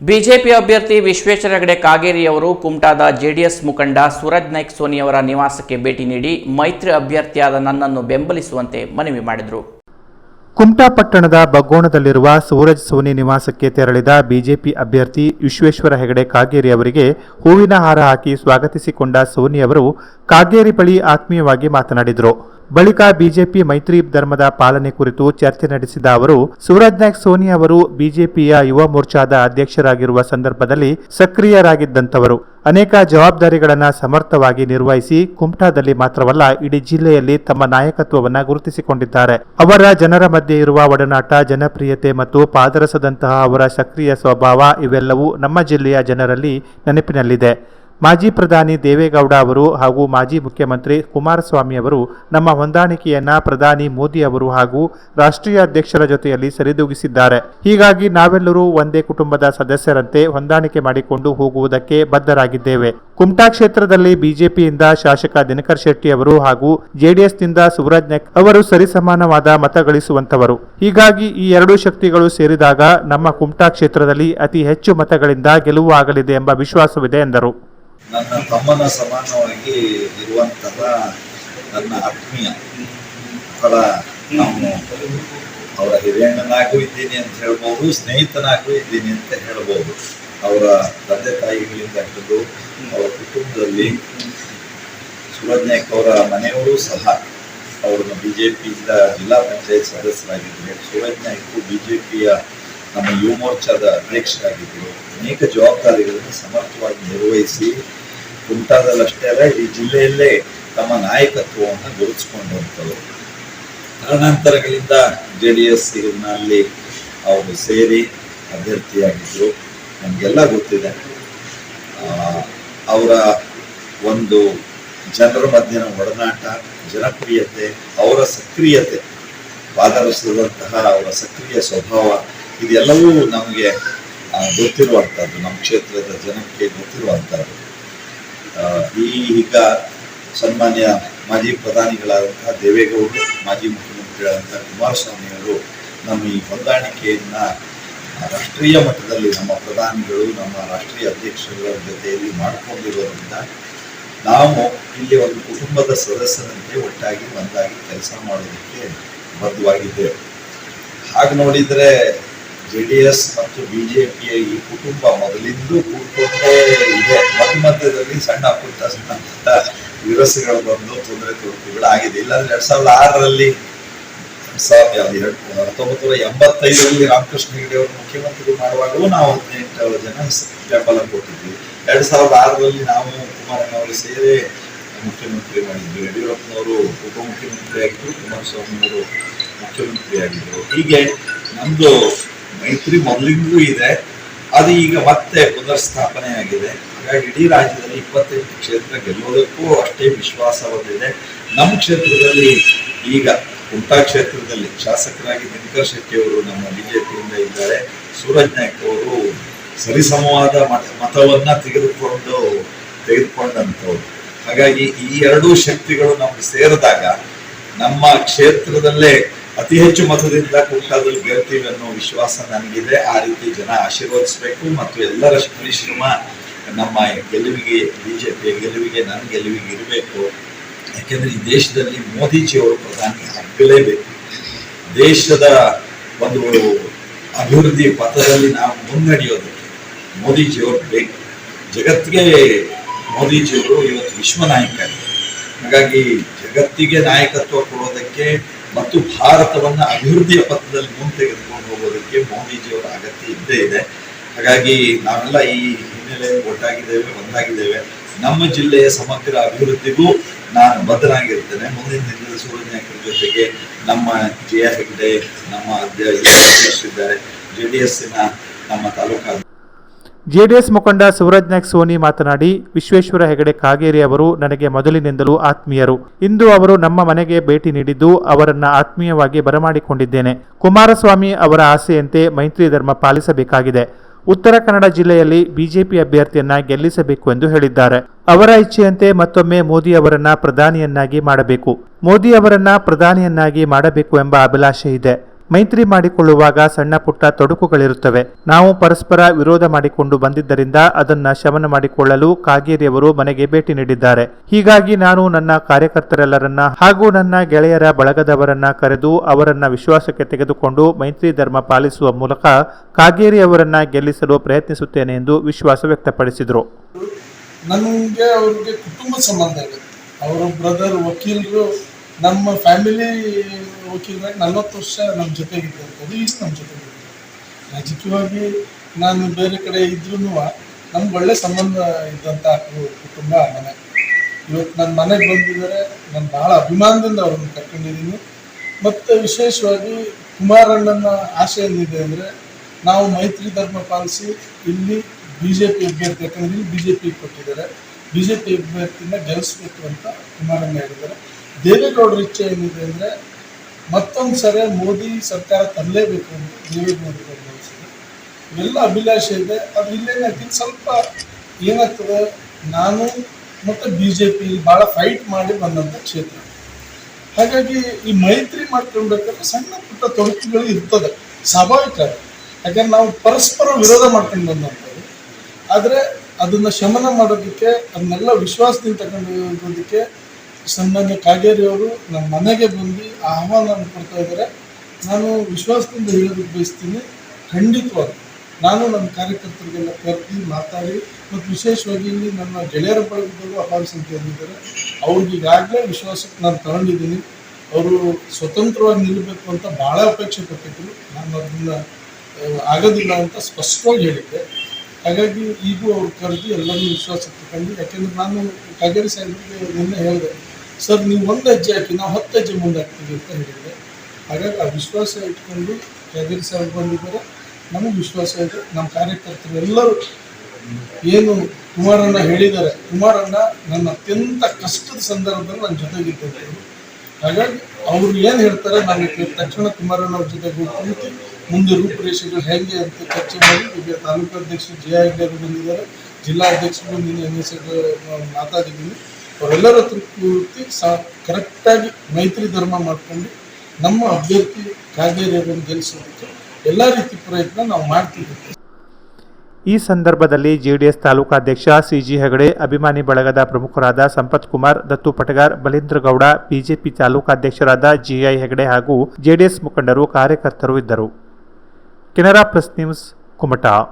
BJP ಅಭ್ಯರ್ಥಿ ವಿಶ್ವೇಶ್ವರ ಹೆಗಡೆ ಕಾಗೇರಿ ಅವರು ಕುಮಟಾದ JDS ಮುಖಂಡ ಸೂರಜ್ ನಾಯ್ಕ್ ಸೋನಿಯವರ ನಿವಾಸಕ್ಕೆ ಭೇಟಿ ನೀಡಿ ಮೈತ್ರಿ ಅಭ್ಯರ್ಥಿಯಾದ ನನ್ನನ್ನು ಬೆಂಬಲಿಸುವಂತೆ ಮನವಿ ಮಾಡಿದರು. ಕುಮಟಾ ಪಟ್ಟಣದ ಬಗ್ಗೋಣದಲ್ಲಿರುವ ಸೂರಜ್ ಸೋನಿ ನಿವಾಸಕ್ಕೆ ತೆರಳಿದ ಬಿಜೆಪಿ ಅಭ್ಯರ್ಥಿ ವಿಶ್ವೇಶ್ವರ ಹೆಗಡೆ ಕಾಗೇರಿ ಅವರಿಗೆ ಹೂವಿನ ಹಾರ ಹಾಕಿ ಸ್ವಾಗತಿಸಿಕೊಂಡ ಸೋನಿ ಅವರು ಕಾಗೇರಿ ಬಳಿ ಆತ್ಮೀಯವಾಗಿ ಮಾತನಾಡಿದರು. ಬಳಿಕ ಬಿಜೆಪಿ ಮೈತ್ರಿ ಧರ್ಮದ ಪಾಲನೆ ಕುರಿತು ಚರ್ಚೆ ನಡೆಸಿದ ಅವರು, ಸೂರಜ್ ನಾಯ್ಕ್ ಸೋನಿ ಅವರು ಬಿಜೆಪಿಯ ಯುವ ಮೋರ್ಚಾದ ಅಧ್ಯಕ್ಷರಾಗಿರುವ ಸಂದರ್ಭದಲ್ಲಿ ಸಕ್ರಿಯರಾಗಿದ್ದಂಥವರು. ಅನೇಕ ಜವಾಬ್ದಾರಿಗಳನ್ನು ಸಮರ್ಥವಾಗಿ ನಿರ್ವಹಿಸಿ ಕುಮಟಾದಲ್ಲಿ ಮಾತ್ರವಲ್ಲ, ಇಡೀ ಜಿಲ್ಲೆಯಲ್ಲಿ ತಮ್ಮ ನಾಯಕತ್ವವನ್ನು ಗುರುತಿಸಿಕೊಂಡಿದ್ದಾರೆ. ಅವರ ಜನರ ಮಧ್ಯೆ ಇರುವ ಒಡನಾಟ, ಜನಪ್ರಿಯತೆ ಮತ್ತು ಪಾದರಸದಂತಹ ಅವರ ಸಕ್ರಿಯ ಸ್ವಭಾವ ಇವೆಲ್ಲವೂ ನಮ್ಮ ಜಿಲ್ಲೆಯ ಜನರಲ್ಲಿ ನೆನಪಿನಲ್ಲಿದೆ. ಮಾಜಿ ಪ್ರಧಾನಿ ದೇವೇಗೌಡ ಅವರು ಹಾಗೂ ಮಾಜಿ ಮುಖ್ಯಮಂತ್ರಿ ಕುಮಾರಸ್ವಾಮಿ ಅವರು ನಮ್ಮ ಹೊಂದಾಣಿಕೆಯನ್ನ ಪ್ರಧಾನಿ ಮೋದಿ ಅವರು ಹಾಗೂ ರಾಷ್ಟ್ರೀಯ ಅಧ್ಯಕ್ಷರ ಜೊತೆಯಲ್ಲಿ ಸರಿದೂಗಿಸಿದ್ದಾರೆ. ಹೀಗಾಗಿ ನಾವೆಲ್ಲರೂ ಒಂದೇ ಕುಟುಂಬದ ಸದಸ್ಯರಂತೆ ಹೊಂದಾಣಿಕೆ ಮಾಡಿಕೊಂಡು ಹೋಗುವುದಕ್ಕೆ ಬದ್ಧರಾಗಿದ್ದೇವೆ. ಕುಮಟಾ ಕ್ಷೇತ್ರದಲ್ಲಿ ಬಿಜೆಪಿಯಿಂದ ಶಾಸಕ ದಿನಕರ್ ಶೆಟ್ಟಿ ಅವರು ಹಾಗೂ ಜೆಡಿಎಸ್ನಿಂದ ಸುವರಾಜ್ ನೆಕ್ ಅವರು ಸರಿಸಮಾನವಾದ ಮತ ಗಳಿಸುವಂತವರು. ಹೀಗಾಗಿ ಈ ಎರಡೂ ಶಕ್ತಿಗಳು ಸೇರಿದಾಗ ನಮ್ಮ ಕುಮಟಾ ಕ್ಷೇತ್ರದಲ್ಲಿ ಅತಿ ಹೆಚ್ಚು ಮತಗಳಿಂದ ಗೆಲುವು ಆಗಲಿದೆ ಎಂಬ ವಿಶ್ವಾಸವಿದೆ ಎಂದರು. ನನ್ನ ತಮ್ಮನ ಸಮಾನವಾಗಿ ಇರುವಂತಹ ನನ್ನ ಆತ್ಮೀಯ ಮಕ್ಕಳ ನಾನು ಅವರ ಹಿರಿಯಣ್ಣನಾಗೂ ಇದ್ದೀನಿ ಅಂತ ಹೇಳ್ಬೋದು, ಸ್ನೇಹಿತನಾಗೂ ಇದ್ದೀನಿ ಅಂತ ಹೇಳ್ಬೋದು. ಅವರ ತಂದೆ ತಾಯಿಗಳಿಂದ ಹಿಡಿದು ಅವರ ಕುಟುಂಬದಲ್ಲಿ ಸುರಜ್ ನಾಯ್ಕ್ ಅವರ ಮನೆಯವರು ಸಹ ಅವರನ್ನು ಬಿಜೆಪಿಯಿಂದ ಜಿಲ್ಲಾ ಪಂಚಾಯತ್ ಸದಸ್ಯರಾಗಿದ್ದರು. ಸೂರಜ್ ನಾಯ್ಕು ಪಿಯ ನಮ್ಮ ಯುವ ಮೋರ್ಚಾದ ಅಧ್ಯಕ್ಷರಾಗಿದ್ದರು. ಅನೇಕ ಜವಾಬ್ದಾರಿಗಳನ್ನು ಸಮರ್ಥವಾಗಿ ನಿರ್ವಹಿಸಿ ಕುಮಟಾದಲ್ಲಷ್ಟೇ ಅಲ್ಲ, ಈ ಜಿಲ್ಲೆಯಲ್ಲೇ ತಮ್ಮ ನಾಯಕತ್ವವನ್ನು ಗುರುತಿಸಿಕೊಂಡಂಥವ್ರು. ಕಾರಣಾಂತರಗಳಿಂದ ಜೆ ಡಿ ಎಸ್ನಲ್ಲಿ ಅವರು ಸೇರಿ ಅಭ್ಯರ್ಥಿಯಾಗಿದ್ದರು ನಮಗೆಲ್ಲ ಗೊತ್ತಿದೆ. ಅವರ ಒಂದು ಜನರ ಮಧ್ಯನ ಒಡನಾಟ, ಜನಪ್ರಿಯತೆ, ಅವರ ಸಕ್ರಿಯತೆ ಪಾದರಸದಂತಹ ಅವರ ಸಕ್ರಿಯ ಸ್ವಭಾವ, ಇದೆಲ್ಲವೂ ನಮಗೆ ಗೊತ್ತಿರುವಂಥದ್ದು. ನಮ್ಮ ಕ್ಷೇತ್ರದ ಜನಕ್ಕೆ ಗೊತ್ತಿರುವಂಥದ್ದು. ಈ ಈಗ ಸನ್ಮಾನ್ಯ ಮಾಜಿ ಪ್ರಧಾನಿಗಳಾದಂತಹ ದೇವೇಗೌಡರು ಮಾಜಿ ಮುಖ್ಯಮಂತ್ರಿಗಳಾದಂತಹ ಕುಮಾರಸ್ವಾಮಿ ಅವರು ನಮ್ಮ ಈ ಹೊಂದಾಣಿಕೆಯನ್ನು ರಾಷ್ಟ್ರೀಯ ಮಟ್ಟದಲ್ಲಿ ನಮ್ಮ ಪ್ರಧಾನಿಗಳು, ನಮ್ಮ ರಾಷ್ಟ್ರೀಯ ಅಧ್ಯಕ್ಷರುಗಳ ಜೊತೆಯಲ್ಲಿ ಮಾಡಿಕೊಂಡಿರೋದ್ರಿಂದ ನಾವು ಇಲ್ಲಿ ಒಂದು ಕುಟುಂಬದ ಸದಸ್ಯರಂತೆ ಒಟ್ಟಾಗಿ ಒಂದಾಗಿ ಕೆಲಸ ಮಾಡೋದಕ್ಕೆ ಬದ್ಧವಾಗಿದ್ದೇವೆ. ಹಾಗೆ ನೋಡಿದ್ರೆ ಜೆ ಡಿ ಎಸ್ ಮತ್ತು ಬಿಜೆಪಿಯ ಈ ಕುಟುಂಬ ಮೊದಲಿಂದೂ ಕೂತ್ಕೊಂಡೇ ಇದೆ. ಮಧ್ಯ ಮಧ್ಯದಲ್ಲಿ ಸಣ್ಣ ಪುಟ್ಟ ಸಣ್ಣ ಪುಟ್ಟ ವಿರಸಗಳು ಬಂದು ತೊಂದರೆ ತೊಡಕುಗಳು ಆಗಿದೆ ಇಲ್ಲಾಂದ್ರೆ ಎರಡ್ ಸಾವಿರದ ಆರರಲ್ಲಿ ಹತ್ತೊಂಬತ್ತು ನೂರ ಎಂಬತ್ತೈದರಲ್ಲಿ ರಾಮಕೃಷ್ಣ ಹೆಗಡೆ ಅವರು ಮುಖ್ಯಮಂತ್ರಿ ಮಾಡುವಾಗಲೂ ನಾವು ಹದಿನೆಂಟು ಜನ ಬೆಂಬಲ ಕೊಟ್ಟಿದ್ವಿ. ಎರಡ್ ಸಾವಿರದ ಆರರಲ್ಲಿ ನಾವು ಕುಮಾರಣ್ಣವರು ಸೇರಿ ಮುಖ್ಯಮಂತ್ರಿ ಮಾಡಿದ್ವಿ. ಯಡಿಯೂರಪ್ಪನವರು ಉಪಮುಖ್ಯಮಂತ್ರಿ ಆಗಿದ್ರು ಕುಮಾರಸ್ವಾಮಿ ಅವರು ಮುಖ್ಯಮಂತ್ರಿ ಆಗಿದ್ರು. ಹೀಗೆ ನಮ್ದು ಮೈತ್ರಿ ಮೊದಲಿಂದಲೂ ಇದೆ. ಅದು ಈಗ ಮತ್ತೆ ಪುನರ್ಸ್ಥಾಪನೆ ಆಗಿದೆ ಹಾಗಾಗಿ ಇಡೀ ರಾಜ್ಯದಲ್ಲಿ ಇಪ್ಪತ್ತೆಂಟು ಕ್ಷೇತ್ರ ಗೆಲ್ಲೋದಕ್ಕೂ ಅಷ್ಟೇ ವಿಶ್ವಾಸ ಬಂದಿದೆ. ನಮ್ಮ ಕ್ಷೇತ್ರದಲ್ಲಿ ಈಗ ಕುಮಟಾ ಕ್ಷೇತ್ರದಲ್ಲಿ ಶಾಸಕರಾಗಿ ದಿನಕರ್ ಶೆಟ್ಟಿ ಅವರು ನಮ್ಮ ಬಿಜೆಪಿಯಿಂದ ಇದ್ದಾರೆ. ಸೂರಜ್ ನಾಯ್ಕ್ ಅವರು ಸರಿಸಮವಾದ ಮತ, ಮತವನ್ನ ತೆಗೆದುಕೊಂಡು, ತೆಗೆದುಕೊಂಡಂಥವ್ರು. ಹಾಗಾಗಿ ಈ ಎರಡೂ ಶಕ್ತಿಗಳು ನಮ್ಗೆ ಸೇರಿದಾಗ ನಮ್ಮ ಕ್ಷೇತ್ರದಲ್ಲೇ ಅತಿ ಹೆಚ್ಚು ಮತದಿಂದ ಕುಮಟಾದಲ್ಲಿ ಗೆಲ್ತೀವಿ ಅನ್ನೋ ವಿಶ್ವಾಸ ನನಗಿದೆ. ಆ ರೀತಿ ಜನ ಆಶೀರ್ವದಿಸಬೇಕು ಮತ್ತು ಎಲ್ಲರ ಪರಿಶ್ರಮ ನಮ್ಮ ಗೆಲುವಿಗೆ ಬಿಜೆಪಿ ಗೆಲುವಿಗೆ, ನನ್ನ ಗೆಲುವಿಗೆ ಇರಬೇಕು. ಯಾಕೆಂದ್ರೆ ಈ ದೇಶದಲ್ಲಿ ಮೋದಿಜಿಯವರು ಪ್ರಧಾನಿ ಆಗಲೇಬೇಕು. ದೇಶದ ಒಂದು ಅಭಿವೃದ್ಧಿ ಪಥದಲ್ಲಿ ನಾವು ಮುನ್ನಡೆಯೋದಕ್ಕೆ ಮೋದಿಜಿಯವರು ಬೇಕು. ಜಗತ್ತಿಗೆ ಮೋದಿಜಿಯವರು ಇವತ್ತು ವಿಶ್ವ ನಾಯಕ ಹಾಗಾಗಿ ಜಗತ್ತಿಗೆ ನಾಯಕತ್ವ ಕೊಡೋದಕ್ಕೆ ಮತ್ತು ಭಾರತವನ್ನ ಅಭಿವೃದ್ಧಿಯ ಪಥದಲ್ಲಿ ಮುಂದೆ ತೆಗೆದುಕೊಂಡು ಹೋಗೋದಕ್ಕೆ ಮೋದಿಜಿಯವರ ಅಗತ್ಯ ಇದ್ದೇ ಇದೆ. ಹಾಗಾಗಿ ನಾವೆಲ್ಲ ಈ ಹಿನ್ನೆಲೆಯಲ್ಲಿ ಒಟ್ಟಾಗಿದ್ದೇವೆ, ಒಂದಾಗಿದ್ದೇವೆ. ನಮ್ಮ ಜಿಲ್ಲೆಯ ಸಮಗ್ರ ಅಭಿವೃದ್ಧಿಗೂ ನಾನು ಬದ್ಧನಾಗಿರ್ತೇನೆ. ಮುಂದಿನ ದಿನದ ಸೂರ್ಯನಾಯಕರ ಜೊತೆಗೆ ನಮ್ಮ ಜೆ ಹೆಗ್ಡೆ, ನಮ್ಮ ಅಧ್ಯಕ್ಷರಿದ್ದಾರೆ ಜೆ ಡಿ ಎಸ್ಸಿನ ನಮ್ಮ ತಾಲೂಕಾ ಜೆಡಿಎಸ್ ಮುಖಂಡ ಶಿವರಾಜ್ ನಾಯ್ಕ್ ಸೋನಿ ಮಾತನಾಡಿ, ವಿಶ್ವೇಶ್ವರ ಹೆಗಡೆ ಕಾಗೇರಿ ಅವರು ನನಗೆ ಮೊದಲಿನಿಂದಲೂ ಆತ್ಮೀಯರು. ಇಂದು ಅವರು ನಮ್ಮ ಮನೆಗೆ ಭೇಟಿ ನೀಡಿದ್ದು ಅವರನ್ನ ಆತ್ಮೀಯವಾಗಿ ಬರಮಾಡಿಕೊಂಡಿದ್ದೇನೆ. ಕುಮಾರಸ್ವಾಮಿ ಅವರ ಆಸೆಯಂತೆ ಮೈತ್ರಿ ಧರ್ಮ ಪಾಲಿಸಬೇಕಾಗಿದೆ. ಉತ್ತರ ಕನ್ನಡ ಜಿಲ್ಲೆಯಲ್ಲಿ ಬಿಜೆಪಿ ಅಭ್ಯರ್ಥಿಯನ್ನ ಗೆಲ್ಲಿಸಬೇಕು ಎಂದು ಹೇಳಿದ್ದಾರೆ. ಅವರ ಇಚ್ಛೆಯಂತೆ ಮತ್ತೊಮ್ಮೆ ಮೋದಿ ಅವರನ್ನ ಪ್ರಧಾನಿಯನ್ನಾಗಿ ಮಾಡಬೇಕು. ಮೋದಿ ಅವರನ್ನ ಪ್ರಧಾನಿಯನ್ನಾಗಿ ಮಾಡಬೇಕು ಎಂಬ ಅಭಿಲಾಷೆ ಇದೆ. ಮೈತ್ರಿ ಮಾಡಿಕೊಳ್ಳುವಾಗ ಸಣ್ಣ ಪುಟ್ಟ ತೊಡಕುಗಳಿರುತ್ತವೆ. ನಾವು ಪರಸ್ಪರ ವಿರೋಧ ಮಾಡಿಕೊಂಡು ಬಂದಿದ್ದರಿಂದ ಅದನ್ನ ಶಮನ ಮಾಡಿಕೊಳ್ಳಲು ಕಾಗೇರಿಯವರು ಮನೆಗೆ ಭೇಟಿ ನೀಡಿದ್ದಾರೆ. ಹೀಗಾಗಿ ನಾನು ನನ್ನ ಕಾರ್ಯಕರ್ತರೆಲ್ಲರನ್ನ ಹಾಗೂ ನನ್ನ ಗೆಳೆಯರ ಬಳಗದವರನ್ನ ಕರೆದು ಅವರನ್ನ ವಿಶ್ವಾಸಕ್ಕೆ ತೆಗೆದುಕೊಂಡು ಮೈತ್ರಿ ಧರ್ಮ ಪಾಲಿಸುವ ಮೂಲಕ ಕಾಗೇರಿ ಅವರನ್ನ ಗೆಲ್ಲಿಸಲು ಪ್ರಯತ್ನಿಸುತ್ತೇನೆ ಎಂದು ವಿಶ್ವಾಸ ವ್ಯಕ್ತಪಡಿಸಿದರು. ನನಗೆ ಅವರಿಗೆ ಕುಟುಂಬ ಸಂಬಂಧ ಇದೆ. ಅವರ ಬ್ರದರ್ ವಕೀಲರು ನಮ್ಮ ಫ್ಯಾಮಿಲಿ ವಕೀಲರಾಗಿ ನಲ್ವತ್ತು ವರ್ಷ ನಮ್ಮ ಜೊತೆಗಿದ್ದಂಥದ್ದು ಈಸ್ ನಮ್ಮ ಜೊತೆಗಿದ್ದಾರೆ ರಾಜಕೀಯವಾಗಿ ನಾನು ಬೇರೆ ಕಡೆ ಇದ್ರೂ ನಮ್ಗೆ ಒಳ್ಳೆ ಸಂಬಂಧ ಇದ್ದಂಥ ಕುಟುಂಬ, ಮನೆ. ಇವತ್ತು ನನ್ನ ಮನೆಗೆ ಬಂದಿದ್ದಾರೆ, ನಾನು ಬಹಳ ಅಭಿಮಾನದಿಂದ ಅವ್ರನ್ನ ಕರ್ಕೊಂಡಿದ್ದೀನಿ. ಮತ್ತು ವಿಶೇಷವಾಗಿ ಕುಮಾರಣ್ಣನ ಆಶಯ ಏನಿದೆ ಅಂದರೆ, ನಾವು ಮೈತ್ರಿ ಧರ್ಮ ಪಾಲಿಸಿ ಇಲ್ಲಿ ಬಿ ಜೆ ಪಿ ಅಭ್ಯರ್ಥಿ, ಯಾಕಂದ್ರೆ ಇಲ್ಲಿ ಬಿ ಜೆ ಪಿ ಕೊಟ್ಟಿದ್ದಾರೆ. ಬಿ ಜೆ ಪಿ ಅಭ್ಯರ್ಥಿನ ಗೆಲ್ಲಿಸ್ಬೇಕು ಅಂತ ಕುಮಾರಣ್ಣ ಹೇಳಿದ್ದಾರೆ. ದೇವೇಗೌಡರ ಇಚ್ಛೆ ಏನಿದೆ ಅಂದರೆ ಮತ್ತೊಂದು ಸರಿ ಮೋದಿ ಸರ್ಕಾರ ತರಲೇಬೇಕು ಅಂತ ದೇವೇಗೌಡರು ಬಯಸಿದೆ ಇವೆಲ್ಲ ಅಭಿಲಾಷೆ ಇದೆ. ಅದು ಇಲ್ಲೇನಾಗ್ತದೆ ಸ್ವಲ್ಪ ಏನಾಗ್ತದೆ? ನಾನು ಮತ್ತು ಬಿ ಜೆ ಪಿ ಭಾಳ ಫೈಟ್ ಮಾಡಿ ಬಂದಂಥ ಕ್ಷೇತ್ರ. ಹಾಗಾಗಿ ಈ ಮೈತ್ರಿ ಮಾಡ್ಕೊಳ್ಬೇಕಾದ್ರೆ ಸಣ್ಣ ಪುಟ್ಟ ತೊಡಕುಗಳು ಇರ್ತದೆ. ಸ್ವಾಭಾವಿಕ. ಯಾಕಂದ್ರೆ ನಾವು ಪರಸ್ಪರ ವಿರೋಧ ಮಾಡ್ಕೊಂಡು ಬಂದಂಥದ್ದು ಆದರೆ ಅದನ್ನು ಶಮನ ಮಾಡೋದಕ್ಕೆ, ಅದನ್ನೆಲ್ಲ ವಿಶ್ವಾಸದಿಂದ ತಗೊಂಡೋಗೋದಕ್ಕೆ ಸನ್ಮಾನ್ಯ ಕಾಗೇರಿ ಅವರು ನಮ್ಮ ಮನೆಗೆ ಬಂದು ಆಹ್ವಾನ ಕೊಡ್ತಾ ಇದ್ದಾರೆ. ನಾನು ವಿಶ್ವಾಸದಿಂದ ಹೇಳೋದಕ್ಕೆ ಬಯಸ್ತೀನಿ ಖಂಡಿತವಾಗಿ ನಾನು ನನ್ನ ಕಾರ್ಯಕರ್ತರಿಗೆಲ್ಲ ಕರೆದು ಮಾತಾಡಿ ಮತ್ತು ವಿಶೇಷವಾಗಿ ಇಲ್ಲಿ ನನ್ನ ಗೆಳೆಯರ ಬಳಗದಲ್ಲೂ ಅಪಾರ ಸಂಖ್ಯೆಯಲ್ಲಿದ್ದಾರೆ ಅವ್ರಿಗೆ ಈಗಾಗಲೇ ವಿಶ್ವಾಸಕ್ಕೆ ನಾನು ತಗೊಂಡಿದ್ದೀನಿ. ಅವರು ಸ್ವತಂತ್ರವಾಗಿ ನಿಲ್ಲಬೇಕು ಅಂತ ಭಾಳ ಅಪೇಕ್ಷೆ ಪಟ್ಟಿದ್ರು. ನಾನು ಅದನ್ನ ಆ, ಆಗೋದಿಲ್ಲ ಅಂತ ಸ್ಪಷ್ಟವಾಗಿ ಹೇಳಿದ್ದೆ. ಹಾಗಾಗಿ ಈಗೂ ಅವ್ರು ಕರೆದು ಎಲ್ಲರೂ ವಿಶ್ವಾಸಕ್ಕೆ ತಗೊಂಡು ಯಾಕೆಂದ್ರೆ ನಾನು ಕಾಗೇರಿ ಸಾಹೇಬ್ರಿಗೆ ನಿನ್ನೆ ಹೇಳಿದೆ, ಸರ್, ನೀವು ಒಂದು ಹೆಜ್ಜೆ ಹಾಕಿ, ನಾವು ಹತ್ತು ಹೆಜ್ಜೆ ಮುಂದೆ ಹಾಕ್ತೀವಿ ಅಂತ ಹೇಳಿದ್ದೆ ಹಾಗಾಗಿ ಆ ವಿಶ್ವಾಸ ಇಟ್ಕೊಂಡು ಕಾಗೇರಿ ಸಾಹೇಬ್ ಬಂದಿದ್ದಾರೆ. ನಮಗೆ ವಿಶ್ವಾಸ ಇದೆ ನಮ್ಮ ಕಾರ್ಯಕರ್ತರು ಎಲ್ಲರೂ ಏನು ಕುಮಾರಣ್ಣ ಹೇಳಿದ್ದಾರೆ, ಕುಮಾರಣ್ಣ ನನ್ನ ಅತ್ಯಂತ ಕಷ್ಟದ ಸಂದರ್ಭದಲ್ಲಿ ನನ್ನ ಜೊತೆಗಿದ್ದಾರೆ ಹಾಗಾಗಿ ಅವ್ರು ಏನು ಹೇಳ್ತಾರೆ ನಾನು ತಕ್ಷಣ ಕುಮಾರಣ್ಣ ಅವ್ರ ಜೊತೆ ಕುಳಿತು ಮುಂದೆ ರೂಪುರೇಷೆಗಳು ಹೇಗೆ ಅಂತ ಚರ್ಚೆ ಮಾಡಿ ಈಗ ತಾಲೂಕು ಅಧ್ಯಕ್ಷರು ಜೆ ಹೆಗ್ಡೆ ಅವರು ಬಂದಿದ್ದಾರೆ, ಜಿಲ್ಲಾ ಅಧ್ಯಕ್ಷರು ನಿನ್ನೆ ಎಂ ಎಸ್ ಮಾತಾಡಿದ್ದೀನಿ ಅವರೆಲ್ಲರ ಹತ್ರ ಕೂತಿ ಕರೆಕ್ಟಾಗಿ ಮೈತ್ರಿ ಧರ್ಮ ಮಾಡ್ಕೊಂಡು ನಮ್ಮ ಅಭ್ಯರ್ಥಿ ಕಾಗೇರಿಯವರನ್ನು ಗೆಲ್ಲಿಸೋದಕ್ಕೆ ಎಲ್ಲ ರೀತಿ ಪ್ರಯತ್ನ ನಾವು ಮಾಡ್ತೀವಿ ಈ ಸಂದರ್ಭದಲ್ಲಿ ಜೆಡಿಎಸ್ ತಾಲೂಕಾಧ್ಯಕ್ಷ ಸಿಜಿ ಹೆಗಡೆ, ಅಭಿಮಾನಿ ಬಳಗದ ಪ್ರಮುಖರಾದ ಸಂಪತ್ ಕುಮಾರ್, ದತ್ತು ಪಟಗಾರ್ ಬಲೀಂದ್ರಗೌಡ ಬಿಜೆಪಿ ತಾಲೂಕಾಧ್ಯಕ್ಷರಾದ ಜಿಐ ಹೆಗಡೆ ಹಾಗೂ ಜೆಡಿಎಸ್ ಮುಖಂಡರು ಕಾರ್ಯಕರ್ತರು ಇದ್ದರು. Canara press news, Kumta.